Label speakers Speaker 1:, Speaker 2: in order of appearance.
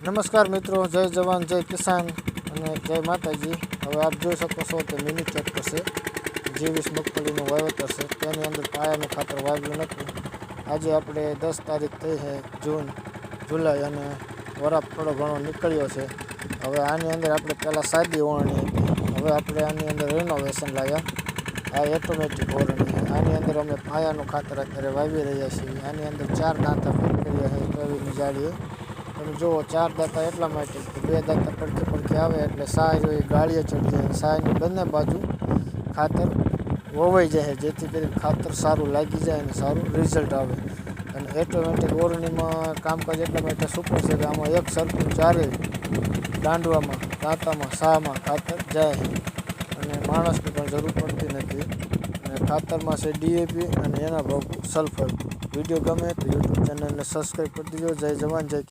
Speaker 1: નમસ્કાર મિત્રો, જય જવાન, જય કિસાન અને જય માતાજી. હવે આપ જોઈ શકો છો કે મિની ટ્રેક્ટર છે, જીવીસ મગફળીનું વાવેતર છે. તેની અંદર પાયાનું ખાતર વાવ્યું નથી. આજે આપણે દસ તારીખ થઈ છે, જૂન, જુલાઈ અને વરાપ થોડો ઘણો નીકળ્યો છે. હવે આની અંદર આપણે પહેલાં સાદી ઓરણી હતી. હવે આપણે આની અંદર રિનોવેશન લાવ્યા આ ઓટોમેટિક ઓરણી આની અંદર અમે પાયાનું ખાતર અત્યારે વાવી રહ્યા છીએ. આની અંદર ચાર દાંતા ફેર કર્યા છે કવીની જાળીએ તમે જુઓ, ચાર દાંતા એટલા માટે બે દાંતા પડખે પડખે આવે એટલે સાય હોય ગાળીએ ચડી જાય સાયની બંને બાજુ ખાતર વવાઈ જાય, જેથી કરીને ખાતર સારું લાગી જાય અને સારું રિઝલ્ટ આવે. અને એટોમેટિક ઓરણીમાં કામકાજ એટલા માટે સુપર છે કે આમાં એક સરખું ચારે દાંડવામાં, દાંતામાં, સામાં ખાતર જાય. અને માણસની પણ જરૂર પડતી નથી. અને ખાતરમાં છે ડીએપી અને એના ભાવ સલ્ફર વીડિયો ગમે તો યુટ્યુબ ચેનલને સબસ્ક્રાઈબ કરી દીજો. જય જવાન, જય